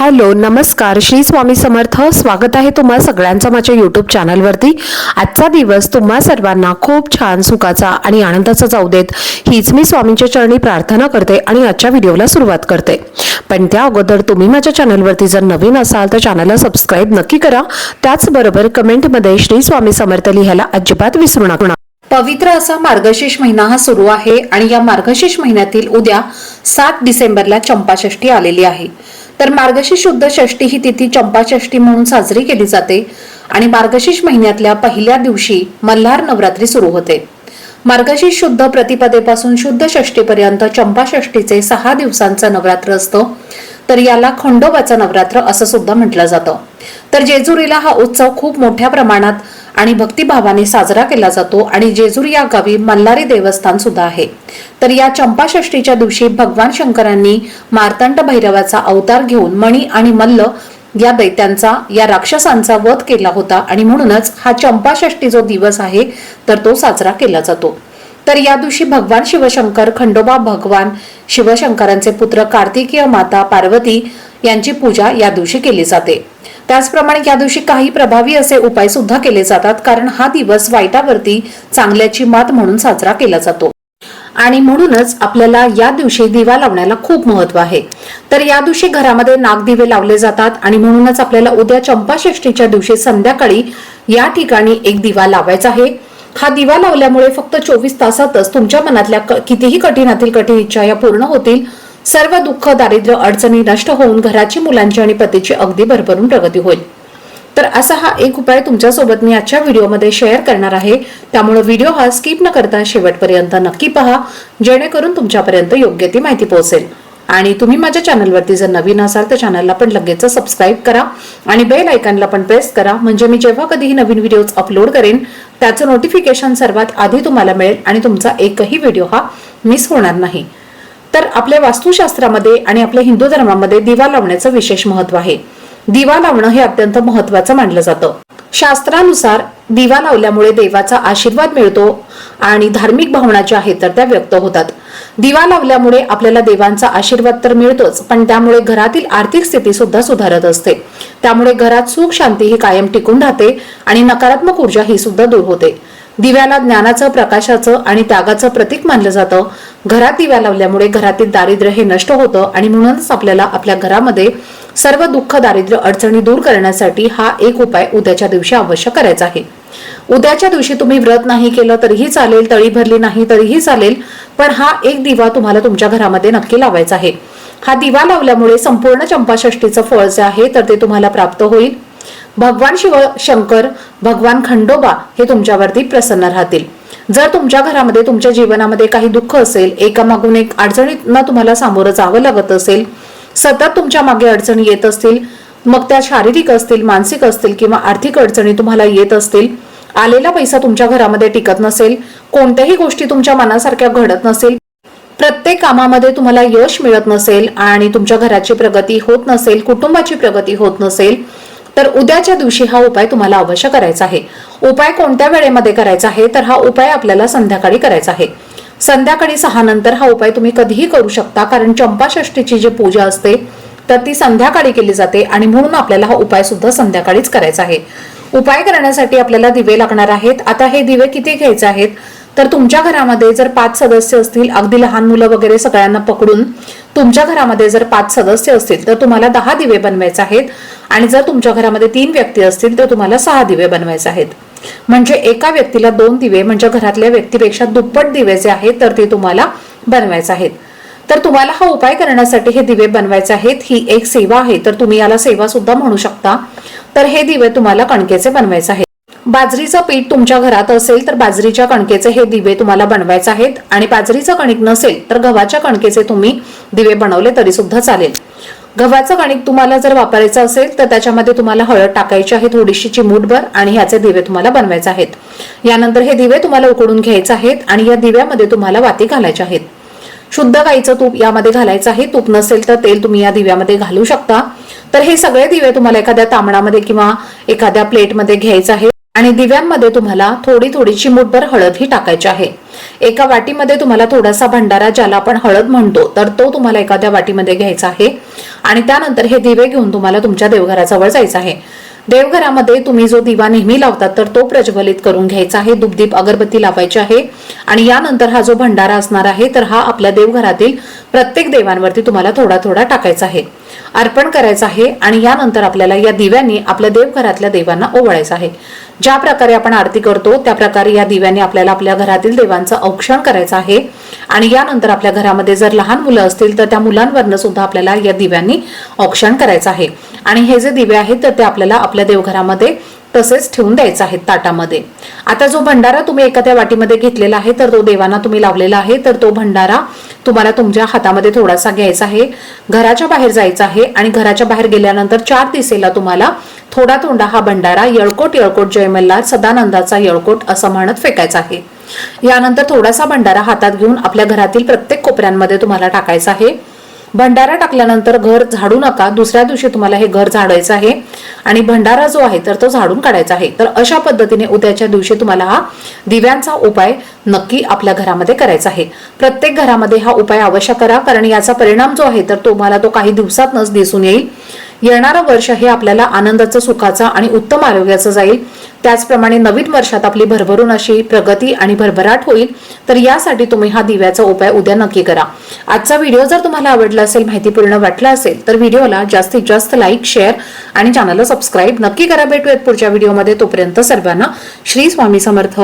Hello नमस्कार. श्री स्वामी समर्थ. स्वागत आहे तुम्हा सगळ्यांचं माझ्या यूट्यूब चॅनलवरती आजचा दिवस तुम्हा सर्वांना खूप छान सुखाचा आणि आनंदाचा जाऊ देत. हीच मी स्वामींच्या चरणी प्रार्थना करते आणि आजच्या व्हिडिओला सुरुवात करते. पण त्या अगोदर तुम्ही माझ्या चॅनलवरती जर नवीन असाल तर चॅनलला सबस्क्राईब नक्की करा. त्याचबरोबर कमेंटमध्ये श्री स्वामी समर्थ लिहायला अजिबात विसरू नका. पवित्र असा मार्गशीर्ष महिना हा सुरू आहे आणि या मार्गशीर्ष महिन्यातील उद्या सात डिसेंबरला चंपाषष्ठी आलेली आहे. तर मार्गशीर्ष शुद्ध षष्ठी ही तिथी चंपाषष्ठी म्हणून साजरी केली जाते आणि मार्गशीर्ष महिन्यातल्या पहिल्या दिवशी मल्हार नवरात्री सुरू होते. मार्गशीर्ष शुद्ध प्रतिपदेपासून शुद्ध षष्टीपर्यंत चंपाषष्ठीचे सहा दिवसांचा नवरात्र असतो. तर याला खंडोबाचा नवरात्र असं सुद्धा म्हटलं जातं. तर जेजुरीला हा उत्सव खूप मोठ्या प्रमाणात आणि भक्तिभावाने साजरा केला जातो आणि जेजूर या गावी मल्हारी देवस्थान सुद्धा आहे. तर या चंपाषष्टीच्या दिवशी भगवान शंकरांनी मार्तंड भैरवाचा अवतार घेऊन मणी आणि मल्ल या दैत्यांचा या राक्षसांचा वध केला होता आणि म्हणूनच हा चंपाषष्ठी जो दिवस आहे तर तो साजरा केला जातो. तर या दिवशी भगवान शिवशंकर खंडोबा भगवान शिवशंकरांचे पुत्र कार्तिकीय माता पार्वती यांची पूजा या दिवशी केली जाते. त्याचप्रमाणे या दिवशी काही प्रभावी असे उपाय सुद्धा केले जातात कारण हा दिवस वाईटावरती चांगल्याची मात म्हणून साजरा केला जातो. आणि म्हणूनच आपल्याला या दिवशी दिवा लावण्याला खूप महत्त्व आहे. तर या दिवशी घरामध्ये नागदिवे लावले जातात आणि म्हणूनच आपल्याला उद्या चंपाषष्ठीच्या दिवशी संध्याकाळी या ठिकाणी एक दिवा लावायचा आहे. हा दिवा लावल्यामुळे फक्त चोवीस तासातच तुमच्या मनातल्या कितीही कठीणातील कठीण इच्छा या पूर्ण होतील. सर्व दुःख दारिद्र्य अडचणी नष्ट होऊन घराची मुलांची आणि पतीची अगदी भरभरून प्रगती होईल. तर असा हा एक उपाय तुमच्यासोबत मी आजच्या व्हिडिओमध्ये शेअर करणार आहे. त्यामुळे व्हिडिओ हा स्किप न करता शेवटपर्यंत नक्की पहा जेणेकरून तुमच्यापर्यंत योग्य ती माहिती पोहोचेल. आणि तुम्ही माझ्या चॅनलवरती जर नवीन असाल तर चॅनलला पण लगेच सबस्क्राईब करा आणि बेल आयकॉनला पण प्रेस करा. म्हणजे मी जेव्हा कधीही नवीन व्हिडिओज अपलोड करेन त्याचं नोटिफिकेशन सर्वात आधी तुम्हाला मिळेल आणि तुमचा एकही व्हिडिओ हा मिस होणार नाही. तर आपल्या वास्तुशास्त्रामध्ये आणि आपल्या हिंदू धर्मामध्ये दिवा लावण्याचं विशेष महत्त्व आहे. दिवा लावणं हे अत्यंत महत्वाचं मानलं जातं. शास्त्रानुसार दिवा लावल्यामुळे देवाचा आशीर्वाद मिळतो आणि धार्मिक भावना ज्या आहेत तर त्या व्यक्त होतात. दिवा लावल्यामुळे आपल्याला देवांचा आशीर्वाद तर मिळतोच पण त्यामुळे घरातील आर्थिक स्थिती सुद्धा सुधारत असते. त्यामुळे घरात सुख शांती ही कायम टिकून राहते आणि नकारात्मक ऊर्जा ही सुद्धा दूर होते. दिव्याला ज्ञानाचं प्रकाशाचं आणि त्यागाचं प्रतीक मानलं जातं. घरात दिव्या लावल्यामुळे घरातील दारिद्र्य हे नष्ट होतं आणि म्हणूनच आपल्याला आपल्या घरामध्ये सर्व दुःख दारिद्र्य अडचणी दूर करण्यासाठी हा एक उपाय उद्याच्या दिवशी अवश्य करायचा आहे. उद्याच्या दिवशी तुम्ही व्रत नाही केलं तरीही चालेल तळी भरली नाही तरीही चालेल पण हा एक दिवा तुम्हाला तुमच्या घरामध्ये नक्की लावायचा आहे. हा दिवा लावल्यामुळे संपूर्ण चंपाषष्टीचं फळ जे आहे तर ते तुम्हाला प्राप्त होईल. भगवान शिव शंकर भगवान खंडोबा हे तुमच्यावरती प्रसन्न राहतील. जर तुमच्या घरामध्ये तुमच्या जीवनामध्ये काही दुःख असेल एकामागून एक अडचणींना तुम्हाला सामोरं जावं लागत असेल सतत तुमच्या मागे अडचणी येत असतील मग त्या शारीरिक असतील मानसिक असतील किंवा आर्थिक अडचणी तुम्हाला येत असतील आलेला पैसा तुमच्या घरामध्ये टिकत नसेल कोणत्याही गोष्टी तुमच्या मनासारख्या घडत नसेल प्रत्येक कामामध्ये तुम्हाला यश मिळत नसेल आणि तुमच्या घराची प्रगती होत नसेल कुटुंबाची प्रगती होत नसेल तर उद्याच्या दिवशी हा उपाय तुम्हाला अवश्य करायचा आहे. उपाय कोणत्या वेळेमध्ये करायचा आहे? तर हा उपाय आपल्याला संध्याकाळी करायचा आहे. संध्याकाळी सहा नंतर हा उपाय तुम्ही कधीही करू शकता कारण चंपाषष्टीची जी पूजा असते तर ती संध्याकाळी केली जाते आणि म्हणून आपल्याला हा उपाय सुद्धा संध्याकाळीच करायचा आहे. उपाय करण्यासाठी आपल्याला दिवे लागणार आहेत. आता हे दिवे किती घ्यायचे आहेत? तर तुमच्या घरामध्ये जर पाच सदस्य असतील अगदी लहान मुलं वगैरे सगळ्यांना पकडून तुमच्या घरामध्ये जर पाच सदस्य असतील तर तुम्हाला दहा दिवे बनवायचे आहेत. आणि जर तुमच्या घरामध्ये तीन व्यक्ती असतील तर तुम्हाला सहा दिवे बनवायचे आहेत. म्हणजे एका व्यक्तीला दोन दिवे म्हणजे घरातल्या व्यक्तीपेक्षा दुप्पट दिवे जे आहेत तर ते तुम्हाला बनवायचे आहेत. तर तुम्हाला हा उपाय करण्यासाठी हे दिवे बनवायचे आहेत. ही एक सेवा आहे. तर तुम्ही याला सेवा सुद्धा म्हणू शकता. तर हे दिवे तुम्हाला कणकेचे बनवायचे आहेत. बाजरीचं पीठ तुमच्या घरात असेल तर बाजरीच्या कणकेचे हे दिवे तुम्हाला बनवायचे आहेत. आणि बाजरीचं कणिक नसेल तर गव्हाच्या कणकेचे तुम्ही दिवे बनवले तरी सुद्धा चालेल. गव्हाचं कणिक तुम्हाला जर वापरायचं असेल तर त्याच्यामध्ये तुम्हाला हळद टाकायची आहे थोडीशी चिमूटभर आणि ह्याचे दिवे तुम्हाला बनवायचे आहेत. यानंतर हे दिवे तुम्हाला उकडून घ्यायचे आहेत आणि या दिव्यामध्ये तुम्हाला वाती घालायच्या आहेत. शुद्ध गाईचं तूप यामध्ये घालायचं आहे. तूप नसेल तर तेल तुम्ही या दिव्यामध्ये घालू शकता. तर हे सगळे दिवे तुम्हाला एखाद्या तांबणामध्ये किंवा एखाद्या प्लेटमध्ये घ्यायचं आहे आणि दिव्यांमध्ये तुम्हाला थोडी थोडी चिमूटभर हळद ही टाकायची आहे. एका वाटीमध्ये तुम्हाला थोडासा भंडारा ज्याला आपण हळद म्हणतो तर तो तुम्हाला एखाद्या वाटीमध्ये घ्यायचा आहे. आणि त्यानंतर हे दिवे घेऊन तुम्हाला तुमच्या देवघराजवळ जायचं आहे. देवघरामध्ये तुम्ही जो दिवा नेहमी लावतात तर तो प्रज्वलित करून घ्यायचा आहे. दुपदीप अगरबत्ती लावायची आहे. आणि यानंतर हा जो भंडारा असणार आहे तर हा आपल्या देवघरातील प्रत्येक देवांवरती तुम्हाला थोडा थोडा टाकायचा आहे. अर्पण करायचं आहे आणि यानंतर आपल्याला या दिव्यांनी आपल्या देवघरातल्या देवांना ओवळायचं आहे. ज्या प्रकारे आपण आरती करतो त्या प्रकारे या दिव्यांनी आपल्याला आपल्या घरातील देवांचं औक्षण करायचं आहे. आणि यानंतर आपल्या घरामध्ये जर लहान मुलं असतील तर त्या मुलांवरनं सुद्धा आपल्याला या दिव्यांनी औक्षण करायचं आहे. आणि हे जे दिवे आहेत तर ते आपल्याला आपल्या देवघरामध्ये तसेच ठेवून द्यायचं आहे ताटामध्ये. आता जो भंडारा तुम्ही एखाद्या वाटीमध्ये घेतलेला आहे तर तो देवांना तुम्ही लावलेला आहे तर तो भंडारा तुम्हाला तुमच्या हातामध्ये थोडासा घ्यायचा आहे. घराच्या बाहेर जायचं आहे आणि घराच्या बाहेर गेल्यानंतर चार दिसेला तुम्हाला थोडा तोंडा हा भंडारा येळकोट येळकोट जय मल्हार सदानंदाचा येळकोट असं म्हणत फेकायचा आहे. यानंतर थोडासा भंडारा हातात घेऊन आपल्या घरातील प्रत्येक कोपऱ्यांमध्ये तुम्हाला टाकायचा आहे. भंडारा टाकल्यानंतर घर झाडू नका. दुसऱ्या दिवशी तुम्हाला हे घर झाडायचं आहे. आणि भंडारा जो आहे तर तो झाडून काढायचा आहे. तर अशा पद्धतीने उद्याच्या दिवशी तुम्हाला हा दिव्यांचा उपाय नक्की आपल्या घरामध्ये करायचा आहे. प्रत्येक घरामध्ये हा उपाय अवश्य करा कारण याचा परिणाम जो आहे तर तुम्हाला तो काही दिवसातच दिसून येईल. येणारं वर्ष हे आपल्याला आनंदाचं सुखाचं आणि उत्तम आरोग्याचं जाईल. त्याचप्रमाणे नवीन वर्षात आपली भरभरून अशी प्रगती आणि भरभराट होईल. तर यासाठी तुम्ही हा दिव्याचा उपाय उद्या नक्की करा. आजचा व्हिडिओ जर तुम्हाला आवडला असेल माहितीपूर्ण वाटला असेल तर व्हिडिओला जास्तीत जास्त लाईक शेअर आणि चॅनलला सबस्क्राईब नक्की करा. भेटूयात पुढच्या व्हिडिओमध्ये. तोपर्यंत सर्वांना श्री स्वामी समर्थ.